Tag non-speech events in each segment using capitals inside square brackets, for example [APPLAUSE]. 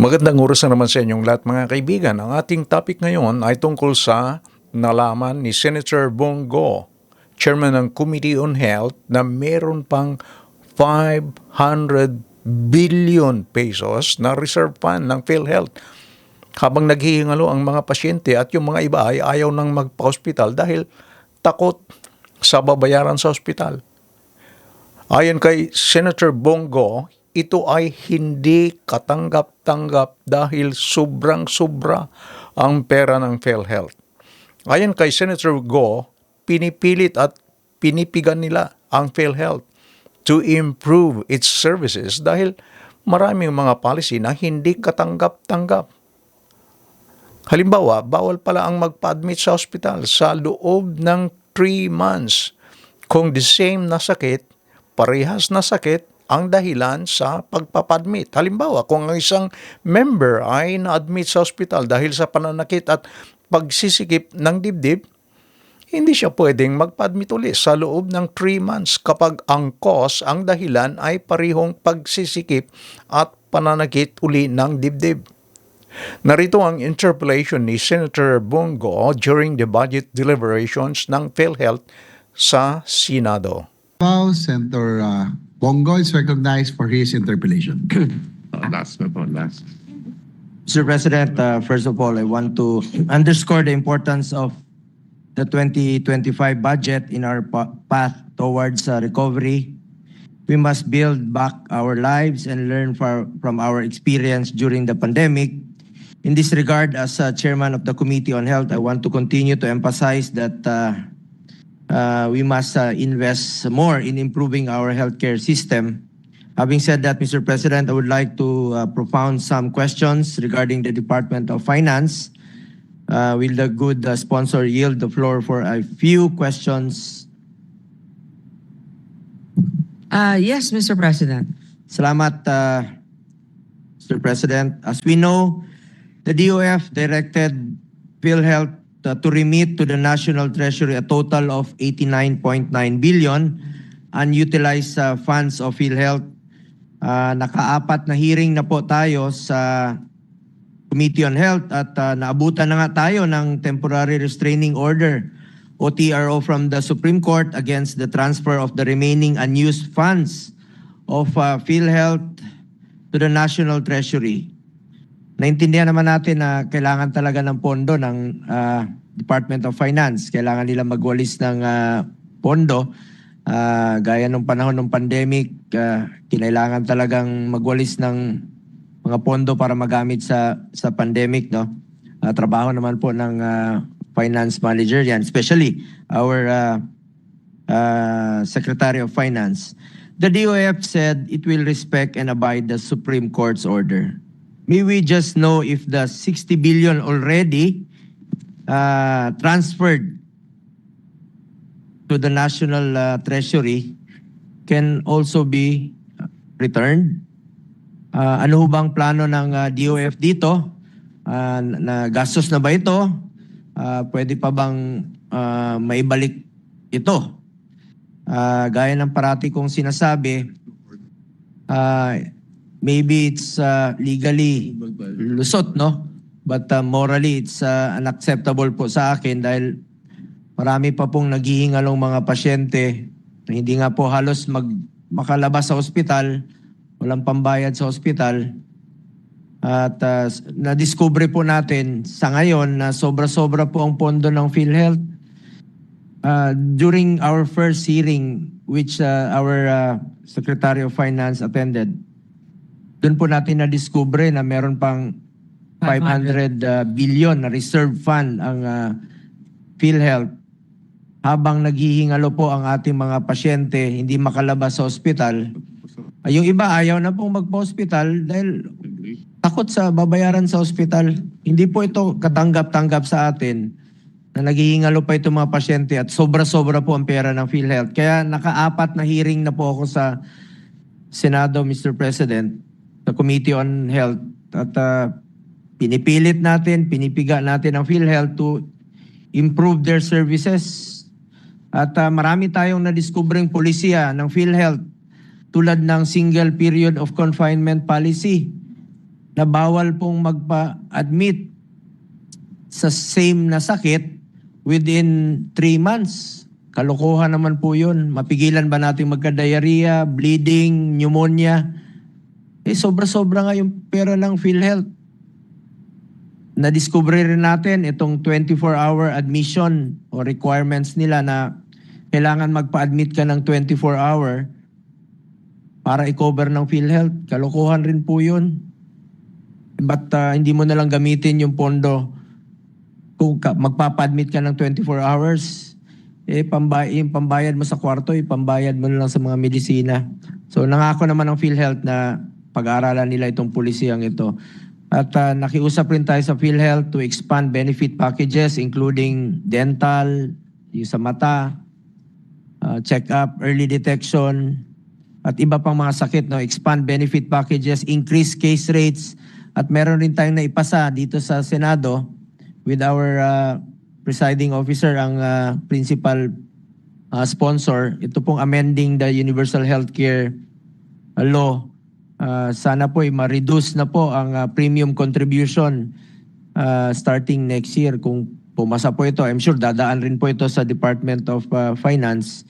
Magandang oras na naman sa inyong lahat mga kaibigan. Ang ating topic ngayon ay tungkol sa nalaman ni Senator Bongo, Chairman ng Committee on Health, na meron pang 500 billion pesos na reserve fund ng PhilHealth. Habang naghihingalo ang mga pasyente at yung mga iba ay ayaw nang magpa-hospital dahil takot sa babayaran sa ospital. Ayon kay Senator Bongo, ito ay hindi katanggap-tanggap dahil sobrang-sobra ang pera ng PhilHealth. Ayon kay Senator Go, pinipilit at pinipigan nila ang PhilHealth to improve its services dahil maraming mga policy na hindi katanggap-tanggap. Halimbawa, bawal pala ang magpa-admit sa ospital sa loob ng 3 months kung the same na sakit, parehas na sakit, ang dahilan sa pagpapadmit. Halimbawa, kung ang isang member ay na-admit sa ospital dahil sa pananakit at pagsisikip ng dibdib, hindi siya pwedeng magpa-admit ulit sa loob ng 3 months kapag ang cause, ang dahilan ay parihong pagsisikip at pananakit uli ng dibdib. Narito ang interpellation ni Senator Bongo during the budget deliberations ng PhilHealth sa Senado. Now, Senator uh, Bongo is recognized for his interpellation. Uh, [CLEARS THROAT] last na po, last. Mr. President, uh, first of all, I want to underscore the importance of the 2025 budget in our path towards uh, recovery. We must build back our lives and learn far- from our experience during the pandemic. In this regard, as uh, chairman of the Committee on Health, I want to continue to emphasize that uh, we must uh, invest more in improving our healthcare system. Having said that, Mr. President, I would like to uh, propound some questions regarding the Department of Finance. Uh, Will the good uh, sponsor yield the floor for a few questions? Uh, yes, Mr. President. Salamat, uh, Mr. President. As we know, the DOF directed PhilHealth uh, to remit to the National Treasury a total of 89.9 billion unutilized uh, funds of PhilHealth. Uh, nakaapat na hearing na po tayo sa Committee on Health at uh, naabutan na nga tayo ng temporary restraining order o TRO from the Supreme Court against the transfer of the remaining unused funds of uh, PhilHealth to the National Treasury. Naintindihan naman natin na kailangan talaga ng pondo ng uh, Department of Finance. Kailangan nila magwalis ng uh, pondo. Uh, gaya nung panahon ng pandemic, uh, kinailangan talagang magwalis ng mga pondo para magamit sa sa pandemic, no? Uh, trabaho naman po ng uh, finance manager yan, especially our uh, uh, Secretary of Finance. The DOF said it will respect and abide the Supreme Court's order. May we just know if the 60 billion already uh, transferred to the National uh, Treasury can also be returned? Uh, ano bang plano ng uh, DOF dito? Uh, na gastos na ba ito? Uh, pwede pa bang uh, maibalik ito? Uh, gaya ng parati kong sinasabi, uh, maybe it's uh, legally lusot, no? But uh, morally, it's uh, unacceptable po sa akin dahil marami pa pong naghihingalong mga pasyente na hindi nga po halos mag, makalabas sa ospital, walang pambayad sa ospital. At uh, na-discover po natin sa ngayon na sobra-sobra po ang pondo ng PhilHealth. Uh, during our first hearing, which uh, our uh, Secretary of Finance attended, doon po natin na-discover na meron pang 500 uh, billion na reserve fund ang uh, PhilHealth habang naghihingalo po ang ating mga pasyente hindi makalabas sa ospital. Ay, yung iba ayaw na pong magpa-hospital dahil takot sa babayaran sa ospital. Hindi po ito katanggap-tanggap sa atin na naghihingalo pa itong mga pasyente at sobra-sobra po ang pera ng PhilHealth. Kaya nakaapat na hearing na po ako sa Senado, Mr. President, sa Committee on Health. At uh, pinipilit natin, pinipiga natin ang PhilHealth to improve their services. At uh, marami tayong na-discovering polisiya ng PhilHealth tulad ng single period of confinement policy na bawal pong magpa-admit sa same na sakit within 3 months. Kalokohan naman po yun. Mapigilan ba natin magka-diarrhea, bleeding, pneumonia? Eh, sobra-sobra nga yung pera ng PhilHealth. Na-discover rin natin itong 24-hour admission o requirements nila na kailangan magpa-admit ka ng 24-hour para i-cover ng PhilHealth. Kalokohan rin po yun. But uh, hindi mo na lang gamitin yung pondo kung ka, magpapa-admit ka ng 24 hours, eh pambay, pambayad mo sa kwarto, ipambayad mo na lang sa mga medisina. So nangako naman ng PhilHealth na pag-aaralan nila itong pulisiyang ito. At uh, nakiusap rin tayo sa PhilHealth to expand benefit packages including dental, yung sa mata, uh, check-up, early detection, at iba pang mga sakit. No? Expand benefit packages, increase case rates, at meron rin tayong naipasa dito sa Senado with our uh, presiding officer, ang uh, principal uh, sponsor. Ito pong amending the Universal Healthcare Law. Uh, sana po ay ma-reduce na po ang uh, premium contribution uh, starting next year. Kung pumasa po ito, I'm sure dadaan rin po ito sa Department of uh, Finance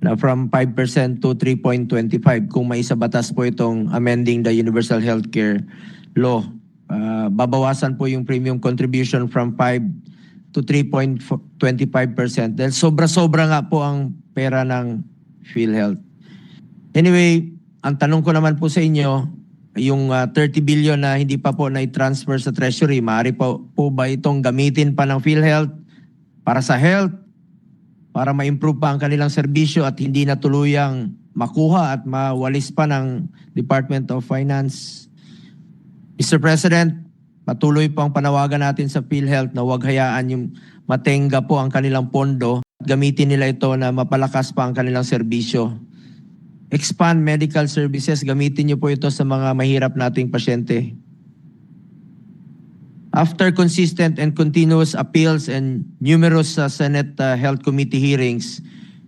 na from 5% to 3.25 kung may isa batas po itong amending the Universal Healthcare Law. Uh, babawasan po yung premium contribution from 5 to 3.25% dahil sobra-sobra nga po ang pera ng PhilHealth. Anyway, ang tanong ko naman po sa inyo, yung uh, 30 billion na hindi pa po na-transfer sa Treasury, maaari po, po ba itong gamitin pa ng PhilHealth para sa health, para ma-improve pa ang kanilang serbisyo at hindi na tuluyang makuha at mawalis pa ng Department of Finance? Mr. President, patuloy po ang panawagan natin sa PhilHealth na huwag hayaan yung matenga po ang kanilang pondo at gamitin nila ito na mapalakas pa ang kanilang serbisyo. Expand medical services, gamitin niyo po ito sa mga mahirap nating pasyente. After consistent and continuous appeals and numerous uh, Senate uh, Health Committee hearings,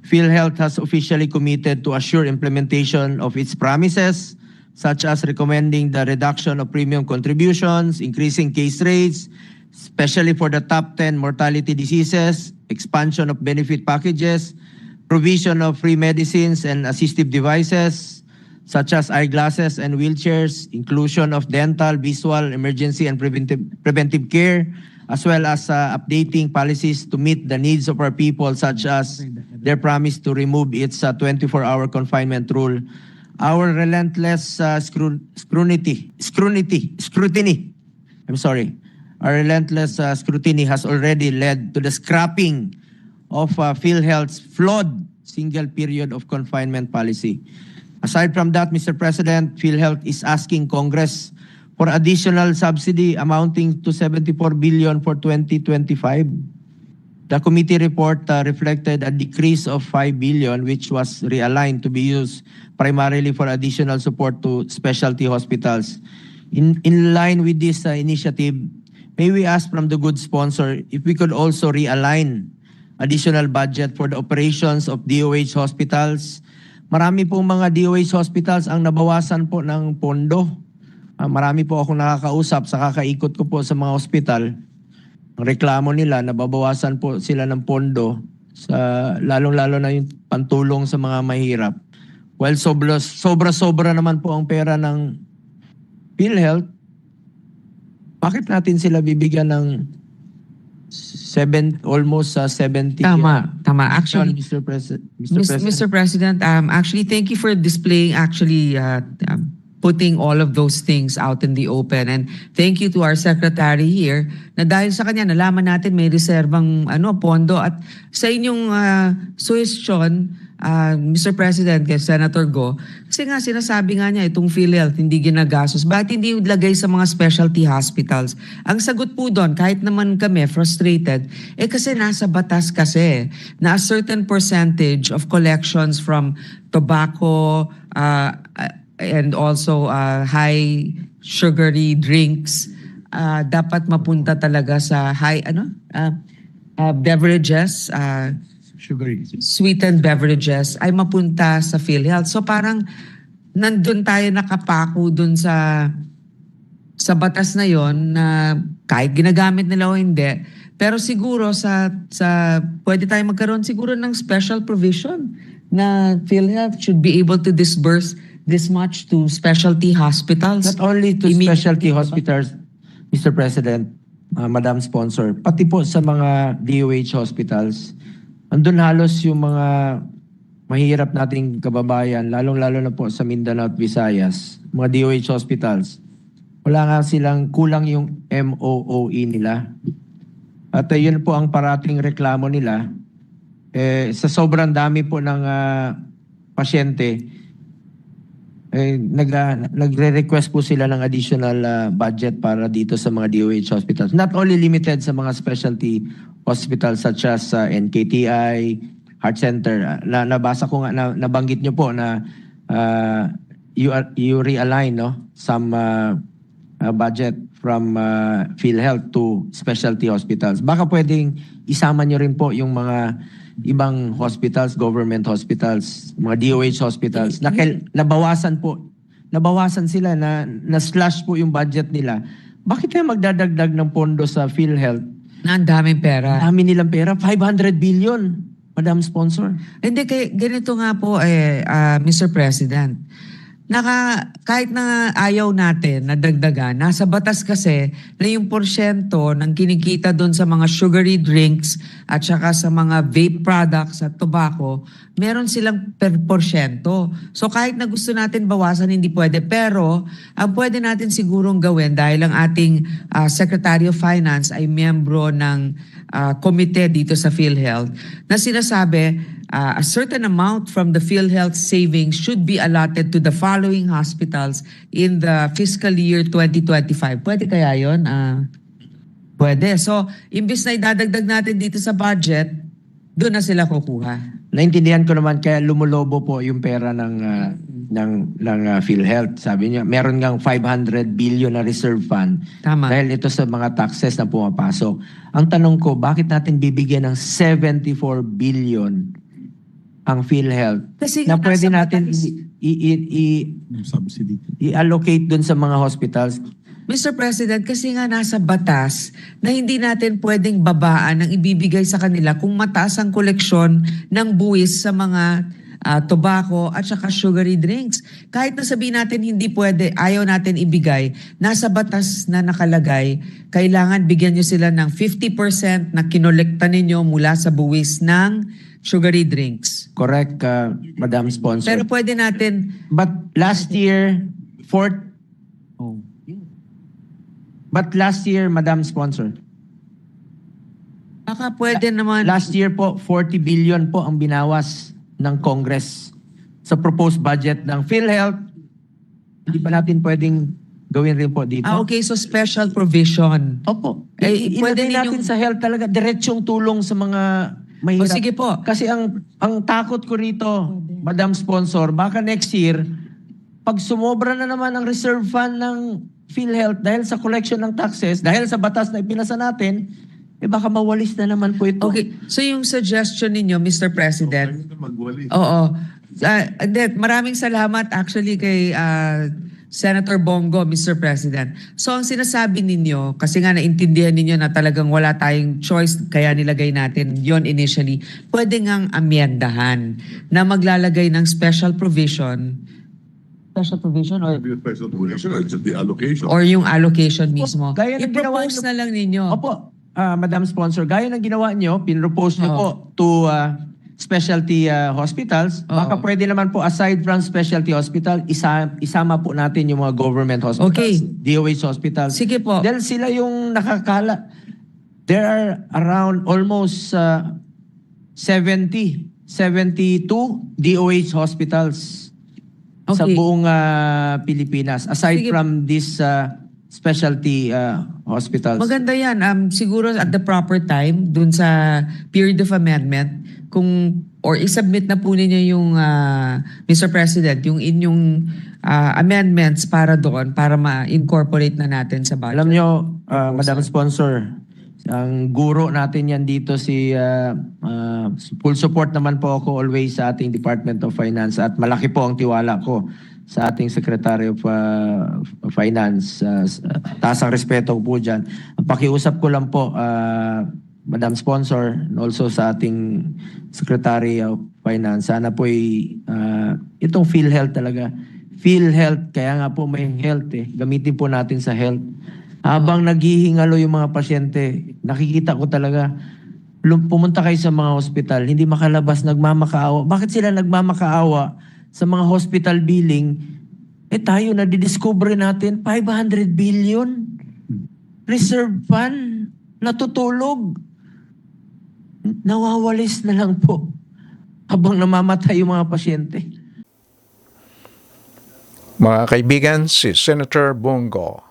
PhilHealth has officially committed to assure implementation of its promises, such as recommending the reduction of premium contributions, increasing case rates, especially for the top 10 mortality diseases, expansion of benefit packages, provision of free medicines and assistive devices, such as eyeglasses and wheelchairs, inclusion of dental, visual, emergency, and preventive, preventive care, as well as uh, updating policies to meet the needs of our people, such as their promise to remove its 24-hour confinement rule. Our relentless uh, scru- scrutiny, scrutiny, scrutiny, I'm sorry, our relentless uh, scrutiny has already led to the scrapping of uh, PhilHealth's flawed single period of confinement policy. Aside from that, Mr. President, PhilHealth is asking Congress for additional subsidy amounting to 74 billion for 2025. The committee report uh, reflected a decrease of 5 billion which was realigned to be used primarily for additional support to specialty hospitals. In in line with this uh, initiative, may we ask from the good sponsor if we could also realign additional budget for the operations of DOH hospitals. Marami pong mga DOH hospitals ang nabawasan po ng pondo. Ah, marami po akong nakakausap sa kakaikot ko po sa mga hospital. Ang reklamo nila, nababawasan po sila ng pondo sa lalong-lalo na yung pantulong sa mga mahirap. Sobra, sobra-sobra naman po ang pera ng PhilHealth, bakit natin sila bibigyan ng seven, almost sa 70? Tama, tama. Actually, Mr. President. Mr. Mr. President. Mr. President, um, actually, thank you for displaying, actually, uh, um, putting all of those things out in the open. And thank you to our secretary here na dahil sa kanya, nalaman natin may reservang ano, pondo. At sa inyong uh, suggestion, uh, Mr. President, kay Senator Go, kasi nga sinasabi nga niya, itong PhilHealth hindi ginagastos. Bakit hindi lagay sa mga specialty hospitals? Ang sagot po doon, kahit naman kami frustrated, eh kasi nasa batas kasi na a certain percentage of collections from tobacco uh, and also uh, high sugary drinks uh, dapat mapunta talaga sa high ano uh, uh, beverages uh, Sugary. sweetened beverages ay mapunta sa PhilHealth. So parang nandun tayo nakapako dun sa sa batas na yon na kahit ginagamit nila o hindi, pero siguro sa sa pwede tayo magkaroon siguro ng special provision na PhilHealth should be able to disburse this much to specialty hospitals. Not only to Immediately, specialty diba? hospitals, Mr. President, uh, Madam Sponsor, pati po sa mga DOH hospitals, andun halos yung mga mahirap nating kababayan, lalong-lalo na po sa Mindanao at Visayas, mga DOH hospitals, wala nga silang kulang yung MOOE nila. At uh, yun po ang parating reklamo nila. Eh, sa sobrang dami po ng ah, pasyente, eh, nag, ah, nagre-request po sila ng additional ah, budget para dito sa mga DOH hospitals. Not only limited sa mga specialty hospitals such as ah, NKTI, Heart Center. Ah, na, nabasa ko nga, na, nabanggit nyo po na ah, you, are- you realign no, some ah, ah, budget from ah, PhilHealth to specialty hospitals. Baka pwedeng isama nyo rin po yung mga ibang hospitals, government hospitals, mga DOH hospitals, na nabawasan po, nabawasan sila na na-slash po yung budget nila. Bakit tayo magdadagdag ng pondo sa PhilHealth? Na ang daming pera. Dami nilang pera, 500 billion, Madam Sponsor. Hindi, kay, ganito nga po, eh, ah, Mr. President. Naka, kahit na ayaw natin na dagdagan, nasa batas kasi na yung porsyento ng kinikita doon sa mga sugary drinks at saka sa mga vape products at tobacco, meron silang per porsyento. So kahit na gusto natin bawasan, hindi pwede. Pero ang pwede natin sigurong gawin dahil ang ating ah, Secretary of Finance ay miyembro ng ah, komite dito sa PhilHealth na sinasabi uh, a certain amount from the PhilHealth savings should be allotted to the following hospitals in the fiscal year 2025. Pwede kaya yon? Ah, pwede. So, imbis na idadagdag natin dito sa budget, doon na sila kukuha. Naintindihan ko naman kaya lumulobo po yung pera ng ah, ng ng ah, PhilHealth. Sabi niya, meron ngang 500 billion na reserve fund Tama. dahil ito sa mga taxes na pumapasok. Ang tanong ko, bakit natin bibigyan ng 74 billion ang PhilHealth Kasi na pwede natin batas. i- i- i- i-allocate dun sa mga hospitals? Mr. President, kasi nga nasa batas na hindi natin pwedeng babaan ang ibibigay sa kanila kung mataas ang koleksyon ng buwis sa mga ah, tobacco at saka sugary drinks. Kahit na sabihin natin hindi pwede, ayaw natin ibigay, nasa batas na nakalagay, kailangan bigyan nyo sila ng 50% na kinolekta ninyo mula sa buwis ng sugary drinks. Correct, ah, Madam Sponsor. Pero pwede natin, But last year, fourth... Oh. But last year, Madam Sponsor, baka pwede naman... last year po, 40 billion po ang binawas ng Congress sa proposed budget ng PhilHealth. Hindi pa natin pwedeng gawin rin po dito. Ah, okay, so special provision. Opo. Eh, Eh, pwede pwede natin ninyong- sa health talaga, diretsyong tulong sa mga O mahirap. sige po. Kasi ang ang takot ko rito, Madam Sponsor, baka next year, pag sumobra na naman ang reserve fund ng PhilHealth dahil sa collection ng taxes, dahil sa batas na ipinasa natin, eh baka mawalis na naman po ito. Okay, so yung suggestion ninyo, Mr. President, oo, uh, maraming salamat actually kay ah, Senator Bongo, Mr. President. So ang sinasabi ninyo, kasi nga naintindihan ninyo na talagang wala tayong choice, kaya nilagay natin yon initially, pwede ngang amyendahan na maglalagay ng special provision, special provision or It's the allocation. or yung allocation mismo. Gaya ng ginawa I-propose niyo- na lang ninyo. Opo, ah, Madam Sponsor, gaya ng ginawa nyo, pinropose nyo Oo. po to ah, specialty ah, hospitals. Baka Oo. pwede naman po aside from specialty hospital, isa, isama po natin yung mga government hospitals, Okay. DOH hospitals. Sige po. Dahil sila yung nakakala. There are around almost uh, 70, 72 DOH hospitals sa Okay. buong uh, Pilipinas. Aside Sige. from this uh, specialty uh, hospitals. Maganda yan. Um, siguro at the proper time, dun sa period of amendment, kung or isubmit na po ninyo yung ah, Mr. President, yung inyong ah, amendments para doon para ma-incorporate na natin sa budget. Alam nyo, uh, Madam Sponsor, ang guro natin yan dito si uh, uh, full support naman po ako always sa ating Department of Finance at malaki po ang tiwala ko sa ating Secretary of uh, Finance. Uh, taas ang respeto po dyan. Pakiusap ko lang po, uh, Madam Sponsor, and also sa ating Secretary of Finance, sana po uh, itong PhilHealth talaga. PhilHealth, kaya nga po may health eh. Gamitin po natin sa health. Habang naghihingalo yung mga pasyente, nakikita ko talaga, pumunta kayo sa mga hospital, hindi makalabas, nagmamakaawa. Bakit sila nagmamakaawa sa mga hospital billing? Eh tayo na didiscover natin 500 billion reserve fund natutulog. Nawawalis na lang po habang namamatay yung mga pasyente. Mga kaibigan, si Senator Bongo,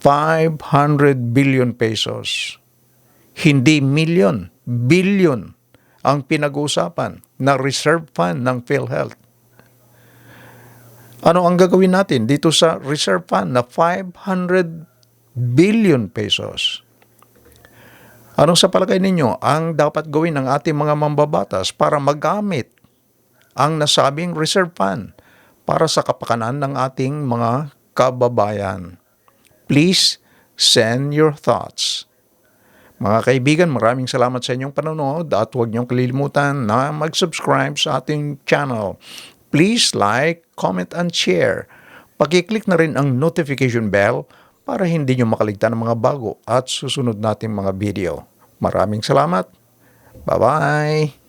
500 billion pesos. Hindi million, billion ang pinag-uusapan na reserve fund ng PhilHealth. Ano ang gagawin natin dito sa reserve fund na 500 billion pesos? Anong sa palagay ninyo ang dapat gawin ng ating mga mambabatas para magamit ang nasabing reserve fund para sa kapakanan ng ating mga kababayan? Please send your thoughts. Mga kaibigan, maraming salamat sa inyong panonood at huwag niyong kalilimutan na mag-subscribe sa ating channel. Please like, comment, and share. Pakiclick na rin ang notification bell para hindi niyo makaligtan ng mga bago at susunod nating mga video. Maraming salamat. Bye-bye!